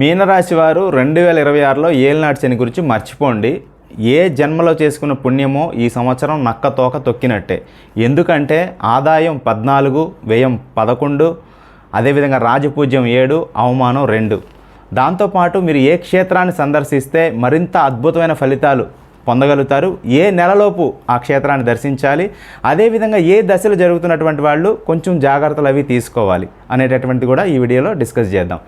మీనరాశి వారు రెండు వేల ఇరవై ఆరులో ఏలినాటి శని గురించి మర్చిపోండి. ఏ జన్మలో చేసుకున్న పుణ్యమో ఈ సంవత్సరం నక్క తోక తొక్కినట్టే. ఎందుకంటే ఆదాయం పద్నాలుగు వ్యయం పదకొండు అదేవిధంగా రాజపూజ్యం ఏడు అవమానం రెండు. దాంతోపాటు మీరు ఏ క్షేత్రాన్ని సందర్శిస్తే మరింత అద్భుతమైన ఫలితాలు పొందగలుగుతారు. ఏ నెలలోపు ఆ క్షేత్రాన్ని దర్శించాలి అదేవిధంగా ఏ దశలో జరుగుతున్నటువంటి వాళ్ళు కొంచెం జాగ్రత్తలు అవి తీసుకోవాలి అనేటటువంటిది కూడా ఈ వీడియోలో డిస్కస్ చేద్దాం.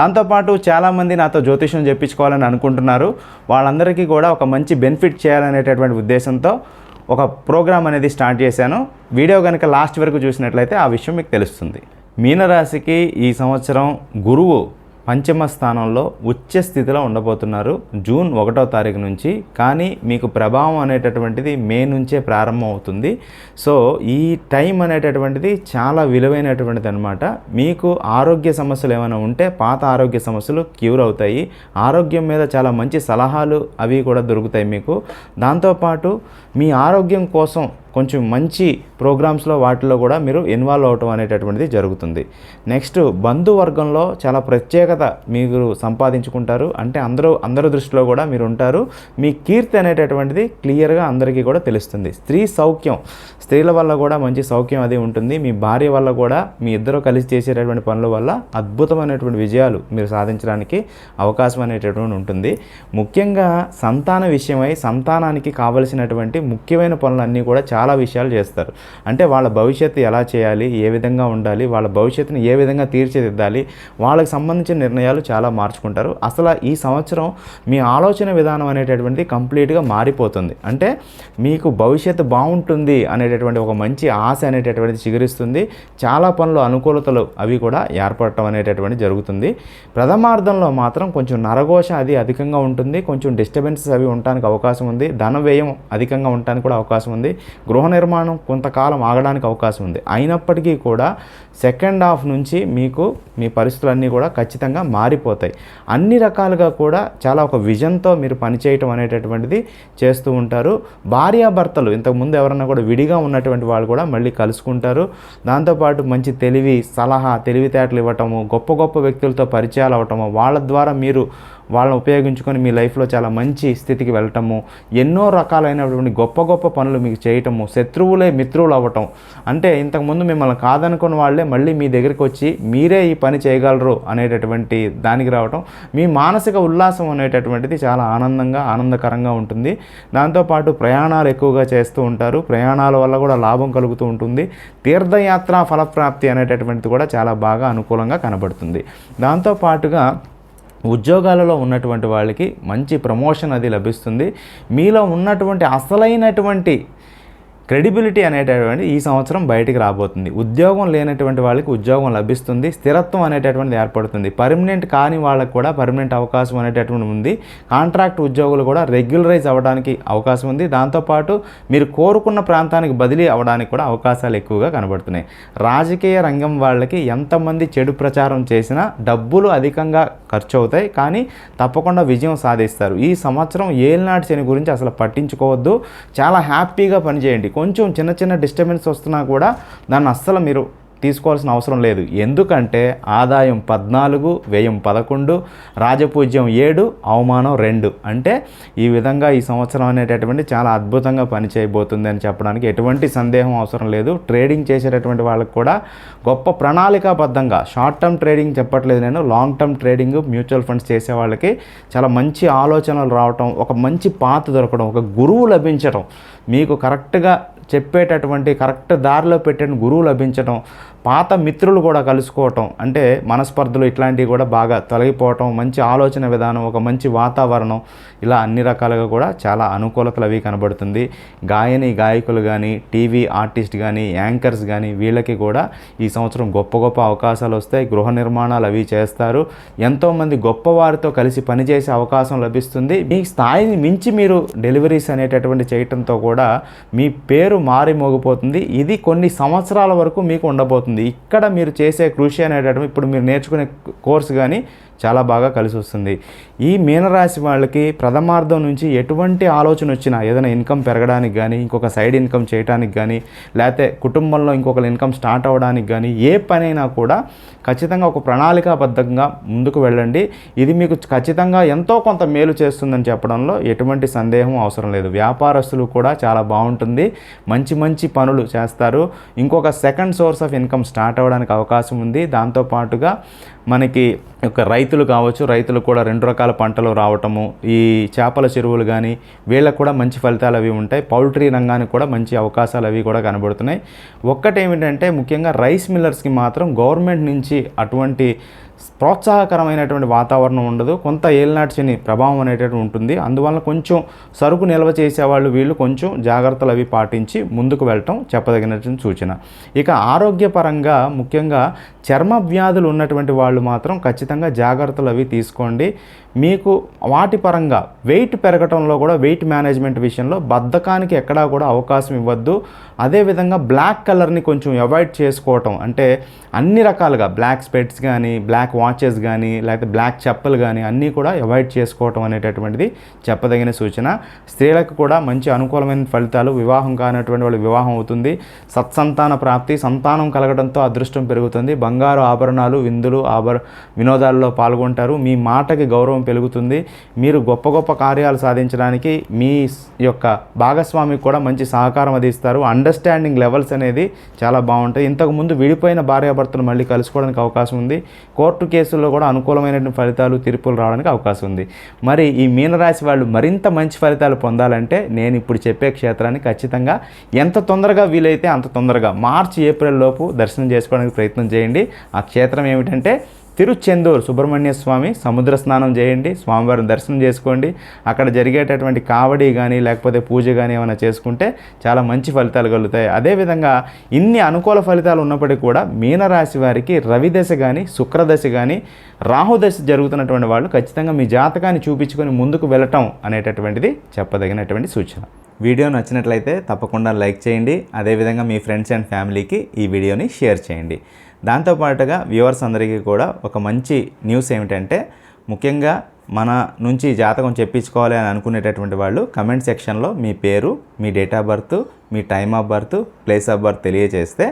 దాంతోపాటు చాలామంది నాతో జ్యోతిషం చెప్పించుకోవాలని అనుకుంటున్నారు. వాళ్ళందరికీ కూడా ఒక మంచి బెనిఫిట్ చేయాలనేటటువంటి ఉద్దేశంతో ఒక ప్రోగ్రామ్ అనేది స్టార్ట్ చేశాను. వీడియో కనుక లాస్ట్ వరకు చూసినట్లయితే ఆ విషయం మీకు తెలుస్తుంది. మీనరాశికి ఈ సంవత్సరం గురువు పంచమ స్థానంలో ఉచ్చ స్థితిలో ఉండబోతున్నారు. జూన్ ఒకటో తారీఖు నుంచి. కానీ మీకు ప్రభావం అనేటటువంటిది మే నుంచే ప్రారంభం అవుతుంది సో ఈ టైం అనేటటువంటిది చాలా విలువైనటువంటిది అనమాట మీకు ఆరోగ్య సమస్యలు ఏమైనా ఉంటే పాత ఆరోగ్య సమస్యలు క్యూర్ అవుతాయి. ఆరోగ్యం మీద చాలా మంచి సలహాలు అవి కూడా దొరుకుతాయి మీకు. దాంతోపాటు మీ ఆరోగ్యం కోసం కొంచెం మంచి ప్రోగ్రామ్స్లో వాటిలో కూడా మీరు ఇన్వాల్వ్ అవటం అనేటటువంటిది జరుగుతుంది. నెక్స్ట్ బంధువర్గంలో చాలా ప్రత్యేకత మీరు సంపాదించుకుంటారు. అంటే అందరూ అందరి దృష్టిలో కూడా మీరు ఉంటారు. మీ కీర్తి అనేటటువంటిది క్లియర్గా అందరికీ కూడా తెలుస్తుంది. స్త్రీ సౌఖ్యం స్త్రీల వల్ల కూడా మంచి సౌఖ్యం అది ఉంటుంది. మీ భార్య వల్ల కూడా మీ ఇద్దరు కలిసి చేసేటటువంటి పనుల వల్ల అద్భుతమైనటువంటి విజయాలు మీరు సాధించడానికి అవకాశం అనేటటువంటి ఉంటుంది. ముఖ్యంగా సంతాన విషయమై సంతానానికి కావలసినటువంటి ముఖ్యమైన పనులన్నీ కూడా చాలా చాలా విషయాలు చేస్తారు. అంటే వాళ్ళ భవిష్యత్తు ఎలా చేయాలి ఏ విధంగా ఉండాలి వాళ్ళ భవిష్యత్తుని ఏ విధంగా తీర్చిదిద్దాలి వాళ్ళకి సంబంధించిన నిర్ణయాలు చాలా మార్చుకుంటారు. అసలు ఈ సంవత్సరం మీ ఆలోచన విధానం అనేటటువంటిది కంప్లీట్గా మారిపోతుంది. అంటే మీకు భవిష్యత్తు బాగుంటుంది అనేటటువంటి ఒక మంచి ఆశ అనేటటువంటిది చిగురిస్తుంది. చాలా పనులు అనుకూలతలు అవి కూడా ఏర్పడటం అనేటటువంటి జరుగుతుంది. ప్రథమార్థంలో మాత్రం కొంచెం నరఘోష అది అధికంగా ఉంటుంది. కొంచెం డిస్టర్బెన్సెస్ అవి ఉండడానికి అవకాశం ఉంది. ధన వ్యయం అధికంగా ఉండడానికి కూడా అవకాశం ఉంది. గృహ నిర్మాణం కొంతకాలం ఆగడానికి అవకాశం ఉంది. అయినప్పటికీ కూడా సెకండ్ హాఫ్ నుంచి మీకు మీ పరిస్థితులన్నీ కూడా ఖచ్చితంగా మారిపోతాయి. అన్ని రకాలుగా కూడా చాలా ఒక విజన్తో మీరు పనిచేయటం అనేటటువంటిది చేస్తూ ఉంటారు. భార్యాభర్తలు ఇంతకుముందు ఎవరన్నా కూడా విడిగా ఉన్నటువంటి వాళ్ళు కూడా మళ్ళీ కలుసుకుంటారు. దాంతోపాటు మంచి తెలివి సలహా తెలివితేటలు ఇవ్వటము గొప్ప గొప్ప వ్యక్తులతో పరిచయాలు అవ్వటము వాళ్ళ ద్వారా మీరు వాళ్ళని ఉపయోగించుకొని మీ లైఫ్లో చాలా మంచి స్థితికి వెళ్ళటము ఎన్నో రకాలైనటువంటి గొప్ప గొప్ప పనులు మీకు చేయటము శత్రువులే మిత్రులు అవ్వటం. అంటే ఇంతకుముందు మిమ్మల్ని కాదనుకున్న వాళ్ళే మళ్ళీ మీ దగ్గరికి వచ్చి మీరే ఈ పని చేయగలరు అనేటటువంటి దానికి రావటం మీ మానసిక ఉల్లాసం అనేటటువంటిది చాలా ఆనందంగా ఆనందకరంగా ఉంటుంది. దాంతోపాటు ప్రయాణాలు ఎక్కువగా చేస్తూ ఉంటారు. ప్రయాణాల వల్ల కూడా లాభం కలుగుతూ ఉంటుంది. తీర్థయాత్ర ఫలప్రాప్తి అనేటటువంటిది కూడా చాలా బాగా అనుకూలంగా కనబడుతుంది. దాంతోపాటుగా ఉద్యోగాలలో ఉన్నటువంటి వాళ్ళకి మంచి ప్రమోషన్ అది లభిస్తుంది. మీలో ఉన్నటువంటి అసలైనటువంటి క్రెడిబిలిటీ అనేటటువంటి ఈ సంవత్సరం బయటికి రాబోతుంది. ఉద్యోగం లేనటువంటి వాళ్ళకి ఉద్యోగం లభిస్తుంది. స్థిరత్వం అనేటటువంటిది ఏర్పడుతుంది. పర్మనెంట్ కాని వాళ్ళకి కూడా పర్మనెంట్ అవకాశం అనేటటువంటి ఉంది. కాంట్రాక్ట్ ఉద్యోగులు కూడా రెగ్యులరైజ్ అవ్వడానికి అవకాశం ఉంది. దాంతోపాటు మీరు కోరుకున్న ప్రాంతానికి బదిలీ అవ్వడానికి కూడా అవకాశాలు ఎక్కువగా కనబడుతున్నాయి. రాజకీయ రంగం వాళ్ళకి ఎంతమంది చెడు ప్రచారం చేసినా డబ్బులు అధికంగా ఖర్చు అవుతాయి కానీ తప్పకుండా విజయం సాధిస్తారు. ఈ సంవత్సరం ఏలినాటి శని గురించి అసలు పట్టించుకోవద్దు. చాలా హ్యాపీగా పనిచేయండి. కొంచెం చిన్న చిన్న డిస్టర్బెన్స్ వస్తున్నా కూడా దాన్ని అస్సలు మీరు తీసుకోవాల్సిన అవసరం లేదు. ఎందుకంటే ఆదాయం పద్నాలుగు వ్యయం పదకొండు రాజపూజ్యం ఏడు అవమానం రెండు. అంటే ఈ విధంగా ఈ సంవత్సరం అనేటటువంటి చాలా అద్భుతంగా పనిచేయబోతుంది అని చెప్పడానికి ఎటువంటి సందేహం అవసరం లేదు. ట్రేడింగ్ చేసేటటువంటి వాళ్ళకి కూడా గొప్ప ప్రణాళికాబద్ధంగా షార్ట్ టర్మ్ ట్రేడింగ్ చెప్పట్లేదు నేను. Long term trading mutual funds చేసే వాళ్ళకి చాలా మంచి ఆలోచనలు రావటం ఒక మంచి పాత దొరకడం ఒక గురువు లభించడం మీకు కరెక్ట్గా చెప్పేటటువంటి కరెక్ట్ దారిలో పెట్టిన గురువు లభించడం పాత మిత్రులు కూడా కలుసుకోవటం అంటే మనస్పర్ధలు ఇట్లాంటివి కూడా బాగా తొలగిపోవటం మంచి ఆలోచన విధానం ఒక మంచి వాతావరణం ఇలా అన్ని రకాలుగా కూడా చాలా అనుకూలతలు అవి కనబడుతుంది. గాయని గాయకులు కానీ టీవీ ఆర్టిస్ట్ కానీ యాంకర్స్ కానీ వీళ్ళకి కూడా ఈ సంవత్సరం గొప్ప గొప్ప అవకాశాలు వస్తాయి. గృహ నిర్మాణాలు అవి చేస్తారు. ఎంతోమంది గొప్పవారితో కలిసి పనిచేసే అవకాశం లభిస్తుంది. మీ స్థాయిని మించి మీరు డెలివరీస్ అనేటటువంటి చేయటంతో కూడా మీ పేరు మారి మోగిపోతుంది. ఇది కొన్ని సంవత్సరాల వరకు మీకు ఉండబోతుంది. ఇక్కడ మీరు చేసే కృషి అనేటటువంటి ఇప్పుడు మీరు నేర్చుకునే కోర్సు కానీ చాలా బాగా కలిసి వస్తుంది. ఈ మీనరాశి వాళ్ళకి ప్రథమార్థం నుంచి ఎటువంటి ఆలోచన వచ్చినా ఏదైనా ఇన్కమ్ పెరగడానికి కానీ ఇంకొక సైడ్ ఇన్కమ్ చేయడానికి కానీ లేకపోతే కుటుంబంలో ఇంకొక ఇన్కమ్ స్టార్ట్ అవ్వడానికి కానీ ఏ పనైనా కూడా ఖచ్చితంగా ఒక ప్రణాళికాబద్ధంగా ముందుకు వెళ్ళండి. ఇది మీకు ఖచ్చితంగా ఎంతో కొంత మేలు చేస్తుందని చెప్పడంలో ఎటువంటి సందేహం అవసరం లేదు. వ్యాపారస్తులు కూడా చాలా బాగుంటుంది. మంచి మంచి పనులు చేస్తారు. ఇంకొక second source of income start అవ్వడానికి అవకాశం ఉంది. దాంతోపాటుగా మనకి ఒక రైతులు కావచ్చు రైతులు కూడా రెండు రకాల పంటలు రావటము ఈ చేపల చెరువులు కానీ వీళ్ళకు కూడా మంచి ఫలితాలు అవి ఉంటాయి. పౌల్ట్రీ రంగానికి కూడా మంచి అవకాశాలు అవి కూడా కనబడుతున్నాయి. ఒక్కటేమిటంటే ముఖ్యంగా రైస్ మిల్లర్స్కి మాత్రం గవర్నమెంట్ నుంచి అటువంటి ప్రోత్సాహకరమైనటువంటి వాతావరణం ఉండదు. కొంత ఏలినాటి శని ప్రభావం అనేటటువంటి ఉంటుంది. అందువల్ల కొంచెం సరుకు నిల్వ చేసేవాళ్ళు వీళ్ళు కొంచెం జాగ్రత్తలు అవి పాటించి ముందుకు వెళ్ళటం చెప్పదగినటువంటి సూచన. ఇక ఆరోగ్యపరంగా ముఖ్యంగా చర్మ వ్యాధులు ఉన్నటువంటి వాళ్ళు మాత్రం ఖచ్చితంగా జాగ్రత్తలు అవి తీసుకోండి. మీకు వాటి పరంగా వెయిట్ పెరగటంలో కూడా వెయిట్ మేనేజ్మెంట్ విషయంలో బద్ధకానికి ఎక్కడా కూడా అవకాశం ఇవ్వద్దు. అదేవిధంగా బ్లాక్ కలర్ని కొంచెం అవాయిడ్ చేసుకోవటం. అంటే అన్ని రకాలుగా బ్లాక్ స్పెట్స్ కానీ బ్లాక్ వాచెస్ కానీ లేకపోతే బ్లాక్ చెప్పులు కానీ అన్నీ కూడా అవాయిడ్ చేసుకోవటం అనేటటువంటిది చెప్పదగిన సూచన. స్త్రీలకు కూడా మంచి అనుకూలమైన ఫలితాలు వివాహం కానటువంటి వాళ్ళు వివాహం అవుతుంది. సత్సంతాన ప్రాప్తి సంతానం కలగడంతో అదృష్టం పెరుగుతుంది. బంగారు ఆభరణాలు విందులు ఆభర వినోదాల్లో పాల్గొంటారు. మీ మాటకి గౌరవం పెరుగుతుంది. మీరు గొప్ప గొప్ప కార్యాలు సాధించడానికి మీ యొక్క భాగస్వామికి కూడా మంచి సహకారం అది ఇస్తారు అండర్స్టాండింగ్ లెవెల్స్ అనేది చాలా బాగుంటాయి. ఇంతకుముందు విడిపోయిన భార్యాభర్తలు మళ్ళీ కలుసుకోవడానికి అవకాశం ఉంది. కోర్టు కోర్టు కేసుల్లో కూడా అనుకూలమైనటువంటి ఫలితాలు తీర్పులు రావడానికి అవకాశం ఉంది. మరి ఈ మీనరాశి వాళ్ళు మరింత మంచి ఫలితాలు పొందాలంటే నేను ఇప్పుడు చెప్పే క్షేత్రాన్ని ఖచ్చితంగా ఎంత తొందరగా వీలైతే అంత తొందరగా మార్చి ఏప్రిల్ లోపు దర్శనం చేసుకోవడానికి ప్రయత్నం చేయండి. ఆ క్షేత్రం ఏమిటంటే తిరుచెందూరు సుబ్రహ్మణ్య స్వామి సముద్ర స్నానం చేయండి స్వామివారిని దర్శనం చేసుకోండి. అక్కడ జరిగేటటువంటి కావడి కానీ లేకపోతే పూజ కానీ ఏమైనా చేసుకుంటే చాలా మంచి ఫలితాలు కలుగుతాయి. అదేవిధంగా ఇన్ని అనుకూల ఫలితాలు ఉన్నప్పటికీ కూడా మీనరాశి వారికి రవిదశ కానీ శుక్రదశ కానీ రాహుదశ జరుగుతున్నటువంటి వాళ్ళు ఖచ్చితంగా మీ జాతకాన్ని చూపించుకొని ముందుకు వెళ్ళటం అనేటటువంటిది చెప్పదగినటువంటి సూచన. వీడియో నచ్చినట్లయితే తప్పకుండా లైక్ చేయండి. అదేవిధంగా మీ ఫ్రెండ్స్ అండ్ ఫ్యామిలీకి ఈ వీడియోని షేర్ చేయండి. దాంతోపాటుగా వ్యూవర్స్ అందరికీ కూడా ఒక మంచి న్యూస్ ఏమిటంటే ముఖ్యంగా మన నుంచి జాతకం చెప్పించుకోవాలి అని అనుకునేటటువంటి వాళ్ళు కమెంట్ సెక్షన్లో మీ పేరు మీ date of birth me time of birth place of birth తెలియజేస్తే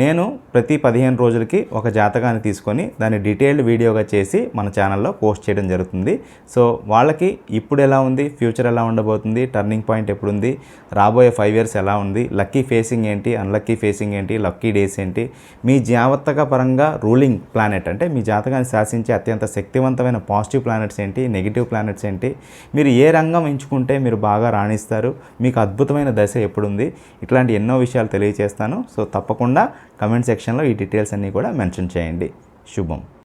నేను ప్రతి పదిహేను రోజులకి ఒక జాతకాన్ని తీసుకొని దాన్ని డీటెయిల్డ్ వీడియోగా చేసి మన ఛానల్లో పోస్ట్ చేయడం జరుగుతుంది. సో వాళ్ళకి ఇప్పుడు ఎలా ఉంది ఫ్యూచర్ ఎలా ఉండబోతుంది టర్నింగ్ పాయింట్ ఎప్పుడు ఉంది రాబోయే ఫైవ్ ఇయర్స్ ఎలా ఉంది లక్కీ ఫేసింగ్ ఏంటి అన్లక్కీ ఫేసింగ్ ఏంటి లక్కీ డేస్ ఏంటి మీ జాగ్రత్తగా పరంగా రూలింగ్ ప్లానెట్ అంటే మీ జాతకాన్ని శాసించే అత్యంత శక్తివంతమైన పాజిటివ్ ప్లానెట్స్ ఏంటి నెగిటివ్ ప్లానెట్స్ ఏంటి మీరు ఏ రంగం ఎంచుకుంటే మీరు బాగా రాణిస్తారు మీకు అద్భుతమైన దశ ఎప్పుడుంది ఇట్లాంటి ఎన్నో విషయాలు తెలియజేస్తాను సో తప్పకుండా కమెంట్ సెక్షన్లో ఈ డీటెయిల్స్ అన్నీ కూడా మెన్షన్ చేయండి. శుభం.